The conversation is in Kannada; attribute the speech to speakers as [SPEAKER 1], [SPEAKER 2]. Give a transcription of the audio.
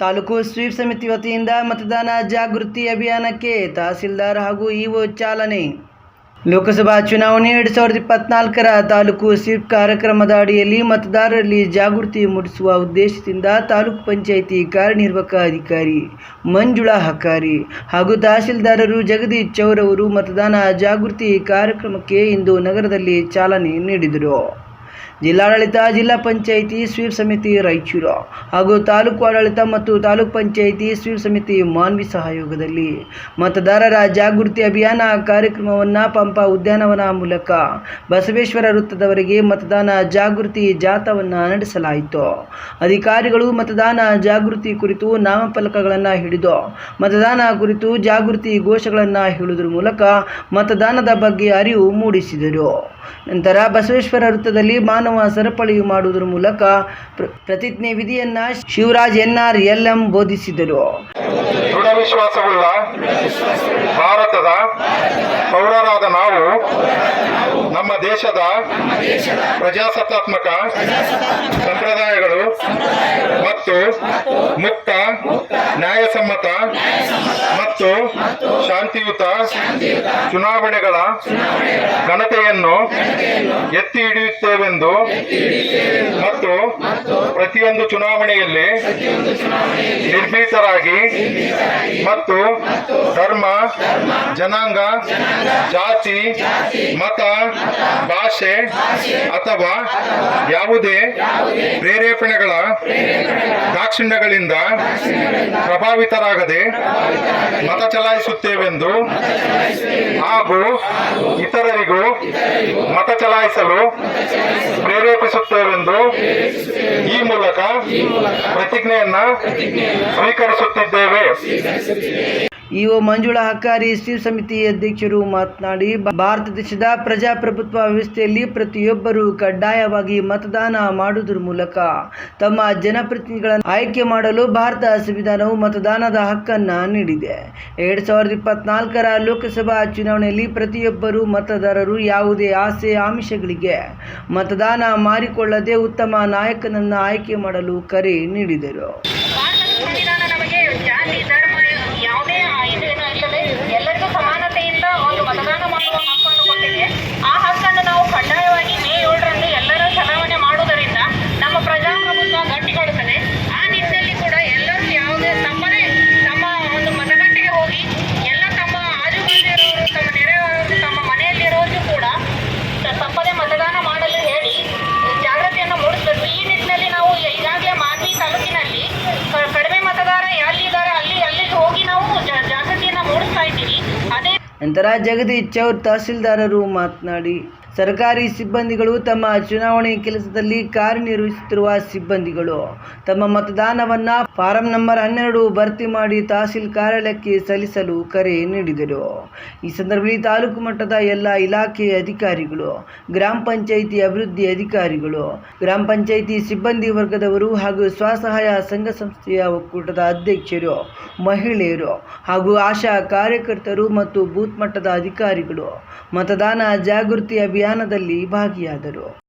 [SPEAKER 1] ತಾಲೂಕು ಸ್ವೀಪ್ ಸಮಿತಿ ವತಿಯಿಂದ ಮತದಾನ ಜಾಗೃತಿ ಅಭಿಯಾನಕ್ಕೆ ತಹಸೀಲ್ದಾರ್ ಹಾಗೂ ಇಒ ಚಾಲನೆ. ಲೋಕಸಭಾ ಚುನಾವಣೆ ಎರಡು ಸಾವಿರದ ಇಪ್ಪತ್ನಾಲ್ಕರ ತಾಲೂಕು ಸ್ವೀಪ್ ಕಾರ್ಯಕ್ರಮದ ಅಡಿಯಲ್ಲಿ ಮತದಾರರಲ್ಲಿ ಜಾಗೃತಿ ಮೂಡಿಸುವ ಉದ್ದೇಶದಿಂದ ತಾಲೂಕು ಪಂಚಾಯಿತಿ ಕಾರ್ಯನಿರ್ವಾಹಕ ಅಧಿಕಾರಿ ಮಂಜುಳಾ ಹಕಾರಿ ಹಾಗೂ ತಹಸೀಲ್ದಾರರು ಜಗದೀಶ್ ಚೌರವರು ಮತದಾನ ಜಾಗೃತಿ ಕಾರ್ಯಕ್ರಮಕ್ಕೆ ಇಂದು ನಗರದಲ್ಲಿ ಚಾಲನೆ ನೀಡಿದರು. ಜಿಲ್ಲಾಡಳಿತ, ಜಿಲ್ಲಾ ಪಂಚಾಯಿತಿ, ಸ್ವೀಪ್ ಸಮಿತಿ, ರಾಯಚೂರು ಹಾಗೂ ತಾಲೂಕು ಆಡಳಿತ ಮತ್ತು ತಾಲೂಕು ಪಂಚಾಯಿತಿ, ಸ್ವೀಪ್ ಸಮಿತಿ ಮಾನ್ವಿ ಸಹಯೋಗದಲ್ಲಿ ಮತದಾರರ ಜಾಗೃತಿ ಅಭಿಯಾನ ಕಾರ್ಯಕ್ರಮವನ್ನು ಪಂಪ ಉದ್ಯಾನವನ ಮೂಲಕ ಬಸವೇಶ್ವರ ವೃತ್ತದವರೆಗೆ ಮತದಾನ ಜಾಗೃತಿ ಜಾಥಾವನ್ನು ನಡೆಸಲಾಯಿತು. ಅಧಿಕಾರಿಗಳು ಮತದಾನ ಜಾಗೃತಿ ಕುರಿತು ನಾಮಫಲಕಗಳನ್ನು ಹಿಡಿದು ಮತದಾನ ಕುರಿತು ಜಾಗೃತಿ ಘೋಷಗಳನ್ನು ಹೇಳುವುದರ ಮೂಲಕ ಮತದಾನದ ಬಗ್ಗೆ ಅರಿವು ಮೂಡಿಸಿದರು. ನಂತರ ಬಸವೇಶ್ವರ ವೃತ್ತದಲ್ಲಿ ಮಾನವ ಸರಪಳಿಯು ಮಾಡುವುದರ ಮೂಲಕ ಪ್ರ- ಪ್ರತಿಜ್ಞೆ ವಿಧಿಯನ್ನ ಶಿವರಾಜ್ ಎನ್ಆರ್ ಎಲ್ಎಂ ಬೋಧಿಸಿದರು.
[SPEAKER 2] ದೃಢ ವಿಶ್ವಾಸವುಳ್ಳ ಭಾರತದ ಪೌರರಾದ ನಾವು ನಮ್ಮ ದೇಶದ ಪ್ರಜಾಸತ್ತಾತ್ಮಕ ಸಂಪ್ರದಾಯಗಳು ಮತ್ತು ಮುಕ್ತ, ನ್ಯಾಯಸಮ್ಮತ ಮತ್ತು ಶಾಂತಿಯುತ ಚುನಾವಣೆಗಳ ಘನತೆಯನ್ನು ಎತ್ತಿ ಹಿಡಿಯುತ್ತೇವೆಂದು ಮತ್ತು ಪ್ರತಿಯೊಂದು ಚುನಾವಣೆಯಲ್ಲಿ ನಿರ್ಭೀತರಾಗಿ ಮತ್ತು ಧರ್ಮ, ಜನಾಂಗ, ಜಾತಿ, ಮತ ಭಾಷೆ ಅಥವಾ ಯಾವುದೇ ಪ್ರೇರೇಪಣೆಗಳ ದಾಕ್ಷಿಣ್ಯಗಳಿಂದ ಪ್ರಭಾವಿತರಾಗದೆ ಮತ ಚಲಾಯಿಸುತ್ತೇವೆಂದು ಹಾಗೂ ಇತರರಿಗೂ ಮತ ಚಲಾಯಿಸಲು ಪ್ರೇರೇಪಿಸುತ್ತೇವೆಂದು ಈ ಮೂಲಕ ಪ್ರತಿಜ್ಞೆಯನ್ನ ಸ್ವೀಕರಿಸುತ್ತಿದ್ದೇವೆ.
[SPEAKER 1] E O Manjula Hakkari sweep ಸಮಿತಿ ಅಧ್ಯಕ್ಷರು ಮಾತನಾಡಿ ಭಾರತ ದೇಶದ ಪ್ರಜಾಪ್ರಭುತ್ವ ವ್ಯವಸ್ಥೆಯಲ್ಲಿ ಪ್ರತಿಯೊಬ್ಬರೂ ಕಡ್ಡಾಯವಾಗಿ ಮತದಾನ ಮಾಡುವುದರ ಮೂಲಕ ತಮ್ಮ ಜನಪ್ರತಿನಿಧಿಗಳನ್ನು ಆಯ್ಕೆ ಮಾಡಲು ಭಾರತ ಸಂವಿಧಾನವು ಮತದಾನದ ಹಕ್ಕನ್ನ ನೀಡಿದೆ. ಎರಡ್ ಸಾವಿರದ ಇಪ್ಪತ್ನಾಲ್ಕರ ಲೋಕಸಭಾ ಚುನಾವಣೆಯಲ್ಲಿ ಪ್ರತಿಯೊಬ್ಬರು ಮತದಾರರು ಯಾವುದೇ ಆಸೆ ಆಮಿಷಗಳಿಗೆ ಮತದಾನ ಮಾರಿಕೊಳ್ಳದೆ ಉತ್ತಮ ನಾಯಕನನ್ನು ಆಯ್ಕೆ ಮಾಡಲು ಕರೆ ನೀಡಿದರು. ನಂತರ ಜಗದೀಶ್ ಚೌರ್ ತಹಸೀಲ್ದಾರರು ಮಾತನಾಡಿ ಸರ್ಕಾರಿ ಸಿಬ್ಬಂದಿಗಳು ತಮ್ಮ ಚುನಾವಣೆ ಕೆಲಸದಲ್ಲಿ ಕಾರ್ಯನಿರ್ವಹಿಸುತ್ತಿರುವ ಸಿಬ್ಬಂದಿಗಳು ತಮ್ಮ ಮತದಾನವನ್ನ ಫಾರಂ ನಂಬರ್ ಹನ್ನೆರಡು ಭರ್ತಿ ಮಾಡಿ ತಹಸೀಲ್ ಕಾರ್ಯಾಲಯಕ್ಕೆ ಸಲ್ಲಿಸಲು ಕರೆ ನೀಡಿದರು. ಈ ಸಂದರ್ಭದಲ್ಲಿ ತಾಲೂಕು ಮಟ್ಟದ ಎಲ್ಲ ಇಲಾಖೆಯ ಅಧಿಕಾರಿಗಳು, ಗ್ರಾಮ ಪಂಚಾಯಿತಿ ಅಭಿವೃದ್ಧಿ ಅಧಿಕಾರಿಗಳು, ಗ್ರಾಮ ಪಂಚಾಯಿತಿ ಸಿಬ್ಬಂದಿ ವರ್ಗದವರು ಹಾಗೂ ಸ್ವಸಹಾಯ ಸಂಘ ಸಂಸ್ಥೆಯ ಒಕ್ಕೂಟದ ಅಧ್ಯಕ್ಷರು, ಮಹಿಳೆಯರು ಹಾಗೂ ಆಶಾ ಕಾರ್ಯಕರ್ತರು ಮತ್ತು ಬೂತ್ ಮಟ್ಟದ ಅಧಿಕಾರಿಗಳು ಮತದಾನ ಜಾಗೃತಿ ಅಭಿಯಾನದಲ್ಲಿ ಭಾಗಿಯಾದರು.